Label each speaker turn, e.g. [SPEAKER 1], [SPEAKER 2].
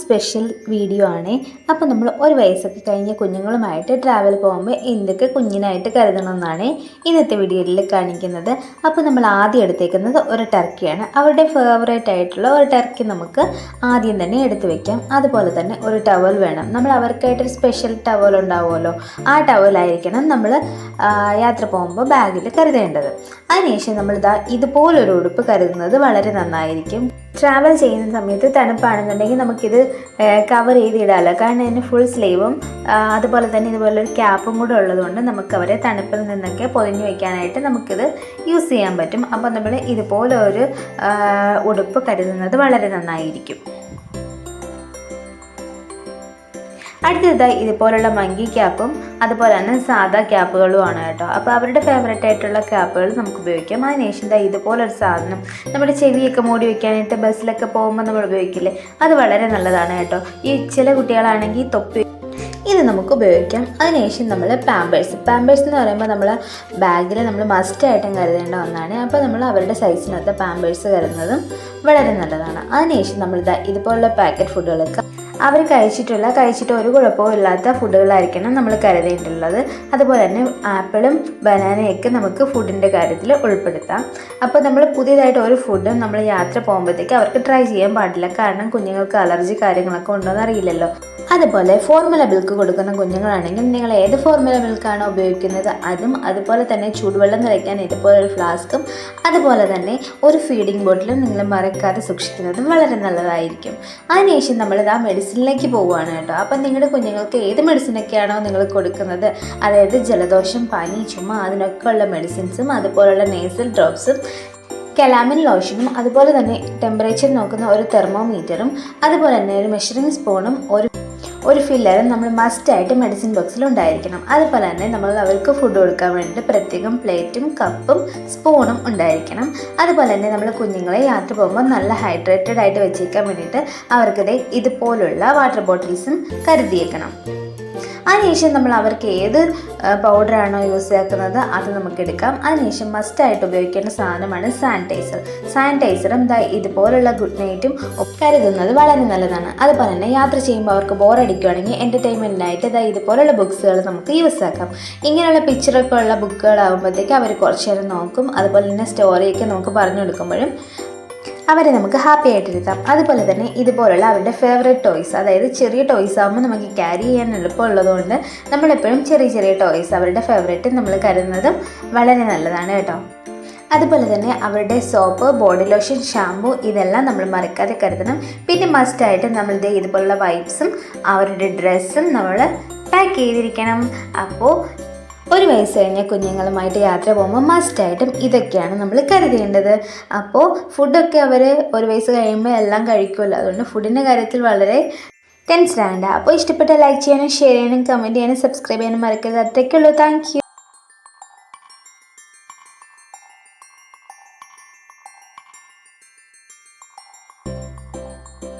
[SPEAKER 1] Special video ആണ്. അപ്പോൾ നമ്മൾ ഒരു വയസ്സൊക്കെ കഴിഞ്ഞ കുഞ്ഞുങ്ങളുമായിട്ട് ട്രാവൽ പോകുമ്പോൾ എന്തൊക്കെ കുഞ്ഞിനായിട്ട് കരുതണമെന്നാണ് ഇന്നത്തെ വീഡിയോയിൽ കാണിക്കുന്നത്. അപ്പോൾ നമ്മൾ ആദ്യം എടുത്തേക്കുന്നത് ഒരു ടർക്കിയാണ് അവരുടെ ഫേവറേറ്റ് ആയിട്ടുള്ള ഒരു ടർക്കി നമുക്ക് ആദ്യം തന്നെ എടുത്തു വെക്കാം. അതുപോലെ തന്നെ ഒരു ടവൽ വേണം. നമ്മൾ അവർക്കായിട്ടൊരു സ്പെഷ്യൽ ടവൽ ഉണ്ടാവുമല്ലോ. ആ ടവലായിരിക്കണം നമ്മൾ യാത്ര പോകുമ്പോൾ ബാഗിൽ കരുതേണ്ടത്. അതിനുശേഷം നമ്മൾ ഇതാ ഇതുപോലൊരു ഉടുപ്പ് കരുതുന്നത് വളരെ നന്നായിരിക്കും. ട്രാവൽ ചെയ്യുന്ന സമയത്ത് തണുപ്പാണെന്നുണ്ടെങ്കിൽ നമുക്കിത് കവർ ചെയ്ത് ചെയ്തിടാമല്ലോ കാരണം ഇതിന് ഫുൾ സ്ലീവും അതുപോലെ തന്നെ ഇതുപോലെ ഒരു ക്യാപ്പും കൂടെ ഉള്ളതുകൊണ്ട് നമുക്ക് അവരെ തണുപ്പിൽ നിന്നൊക്കെ പൊതിഞ്ഞു വയ്ക്കാനായിട്ട് നമുക്കിത് യൂസ് ചെയ്യാൻ പറ്റും. അപ്പോൾ നമ്മൾ ഇതുപോലെ ഒരു ഉടുപ്പ് കരുതുന്നത് വളരെ നന്നായിരിക്കും. അടുത്തതായി ഇതുപോലുള്ള മങ്കി ക്യാപ്പും അതുപോലെ തന്നെ സാധാ ക്യാപ്പുകളുമാണ് കേട്ടോ. അപ്പോൾ അവരുടെ ഫേവറേറ്റ് ആയിട്ടുള്ള ക്യാപ്പുകൾ നമുക്ക് ഉപയോഗിക്കാം. അതിനുശേഷം ദാ ഇതുപോലൊരു സാധനം. നമ്മുടെ ചെവിയൊക്കെ മൂടി വെക്കാനായിട്ട് ബസ്സിലൊക്കെ പോകുമ്പോൾ നമ്മൾ ഉപയോഗിക്കില്ലേ? അത് വളരെ നല്ലതാണ് കേട്ടോ. ഈ ചില കുട്ടികളാണെങ്കിൽ തൊപ്പി ഇത് നമുക്ക് ഉപയോഗിക്കാം. അതിനുശേഷം നമ്മൾ പാമ്പേഴ്സ് പാമ്പേഴ്സ് എന്ന് പറയുമ്പോൾ നമ്മൾ ബാഗിൽ നമ്മൾ മസ്റ്റ് മസ്റ്റായിട്ടും കരുതേണ്ട ഒന്നാണ്. അപ്പോൾ നമ്മൾ അവരുടെ സൈസിനകത്ത് പാമ്പേഴ്സ് കരുതുന്നതും വളരെ നല്ലതാണ്. അതിനുശേഷം നമ്മൾ ഇതാ ഇതുപോലുള്ള പാക്കറ്റ് ഫുഡുകളൊക്കെ അവർ കഴിച്ചിട്ടുള്ള കഴിച്ചിട്ട് ഒരു കുഴപ്പവും ഇല്ലാത്ത ഫുഡുകളായിരിക്കണം നമ്മൾ കരുതേണ്ടുള്ളത്. അതുപോലെ തന്നെ ആപ്പിളും ബനാനയൊക്കെ നമുക്ക് ഫുഡിന്റെ കാര്യത്തിൽ ഉൾപ്പെടുത്താം. അപ്പോൾ നമ്മൾ പുതിയതായിട്ട് ഒരു ഫുഡും നമ്മൾ യാത്ര പോകുമ്പോഴത്തേക്ക് അവർക്ക് ട്രൈ ചെയ്യാൻ പാടില്ല. കാരണം കുഞ്ഞുങ്ങൾക്ക് അലർജി കാര്യങ്ങളൊക്കെ ഉണ്ടോ അറിയില്ലല്ലോ. അതുപോലെ ഫോർമുല മിൽക്ക് കൊടുക്കുന്ന കുഞ്ഞുങ്ങളാണെങ്കിൽ നിങ്ങൾ ഏത് ഫോർമുല മിൽക്കാണോ ഉപയോഗിക്കുന്നത് അതും അതുപോലെ തന്നെ ചൂടുവെള്ളം നിറയ്ക്കാൻ ഇതുപോലെ ഒരു ഫ്ലാസ്കും അതുപോലെ തന്നെ ഒരു ഫീഡിംഗ് ബോട്ടിലും നിങ്ങൾ മറക്കാതെ സൂക്ഷിക്കുന്നതും വളരെ നല്ലതായിരിക്കും. അതിനുശേഷം നമ്മളിത് ആ മെഡിസിനിലേക്ക് പോവുകയാണ് കേട്ടോ. അപ്പം നിങ്ങളുടെ കുഞ്ഞുങ്ങൾക്ക് ഏത് മെഡിസിനൊക്കെയാണോ നിങ്ങൾ കൊടുക്കുന്നത്? അതായത് ജലദോഷം പനി ചുമ അതിനൊക്കെ ഉള്ള മെഡിസിൻസും അതുപോലുള്ള നേസൽ ഡ്രോപ്സും കലാമിൻ ലോഷനും അതുപോലെ തന്നെ ടെമ്പറേച്ചർ നോക്കുന്ന ഒരു തെർമോമീറ്ററും അതുപോലെ തന്നെ ഒരു മെഷറിംഗ് സ്പൂണും ഒരു ഒരു ഫില്ലറും നമ്മൾ മസ്റ്റായിട്ട് മെഡിസിൻ ബോക്സിൽ ഉണ്ടായിരിക്കണം. അതുപോലെ തന്നെ നമ്മൾ അവർക്ക് ഫുഡ് കൊടുക്കാൻ വേണ്ടിയിട്ട് പ്രത്യേകം പ്ലേറ്റും കപ്പും സ്പൂണും ഉണ്ടായിരിക്കണം. അതുപോലെ തന്നെ നമ്മൾ കുഞ്ഞുങ്ങളെ യാത്ര പോകുമ്പോൾ നല്ല ഹൈഡ്രേറ്റഡ് ആയിട്ട് വെച്ചേക്കാൻ വേണ്ടിയിട്ട് അവർക്കിത് ഇതുപോലുള്ള വാട്ടർ ബോട്ടിൽസും കരുതിയേക്കണം. അതിനുശേഷം നമ്മൾ അവർക്ക് ഏത് പൗഡറാണോ യൂസ് ചെയ്യാക്കുന്നത് അത് നമുക്ക് എടുക്കാം. അതിനുശേഷം മസ്റ്റായിട്ട് ഉപയോഗിക്കേണ്ട സാധനമാണ് സാനിറ്റൈസർ സാനിറ്റൈസറും ഇതുപോലുള്ള ഗുഡ് നൈറ്റും കരുതുന്നത് വളരെ നല്ലതാണ്. അതുപോലെ തന്നെ യാത്ര ചെയ്യുമ്പോൾ അവർക്ക് ബോറടിക്കുകയാണെങ്കിൽ എന്റർടൈൻമെന്റിനായിട്ട് ഇതാ ഇതുപോലുള്ള ബുക്സുകൾ നമുക്ക് യൂസ് ആക്കാം. ഇങ്ങനെയുള്ള പിക്ചറൊക്കെ ഉള്ള ബുക്കുകളാകുമ്പോഴത്തേക്ക് അവർ കുറച്ച് നേരം നോക്കും. അതുപോലെ തന്നെ സ്റ്റോറിയൊക്കെ നമുക്ക് പറഞ്ഞു കൊടുക്കുമ്പോഴും അവരെ നമുക്ക് ഹാപ്പി ആയിട്ടിരുത്താം അതുപോലെ തന്നെ ഇതുപോലുള്ള അവരുടെ ഫേവറേറ്റ് ടോയ്സ് അതായത് ചെറിയ ടോയ്സ് ആകുമ്പോൾ നമുക്ക് ക്യാരി ചെയ്യാൻ എളുപ്പമുള്ളതുകൊണ്ട് നമ്മളെപ്പോഴും ചെറിയ ചെറിയ ടോയ്സ് അവരുടെ ഫേവറേറ്റ് നമ്മൾ കരുതുന്നതും വളരെ നല്ലതാണ് കേട്ടോ. അതുപോലെ തന്നെ അവരുടെ സോപ്പ് ബോഡി ലോഷൻ ഷാമ്പു ഇതെല്ലാം നമ്മൾ മറക്കാതെ കരുതണം. പിന്നെ മസ്റ്റായിട്ട് നമ്മളുടെ ഇതുപോലുള്ള വൈപ്സും അവരുടെ ഡ്രസ്സും നമ്മൾ പാക്ക് ചെയ്തിരിക്കണം. അപ്പോൾ ഒരു വയസ്സ് കഴിഞ്ഞ കുഞ്ഞുങ്ങളുമായിട്ട് യാത്ര പോകുമ്പോൾ മസ്റ്റായിട്ടും ഇതൊക്കെയാണ് നമ്മൾ കരുതേണ്ടത്. അപ്പോൾ ഫുഡൊക്കെ അവർ ഒരു വയസ്സ് കഴിയുമ്പോൾ എല്ലാം കഴിക്കുമല്ലോ. അതുകൊണ്ട് ഫുഡിന്റെ കാര്യത്തിൽ വളരെ ആകണ്ട അപ്പോൾ ഇഷ്ടപ്പെട്ട ലൈക്ക് ചെയ്യാനും ഷെയർ ചെയ്യാനും കമന്റ് ചെയ്യാനും സബ്സ്ക്രൈബ് ചെയ്യാനും മറക്കരുത്. അത്രയ്ക്കുള്ളൂ. താങ്ക്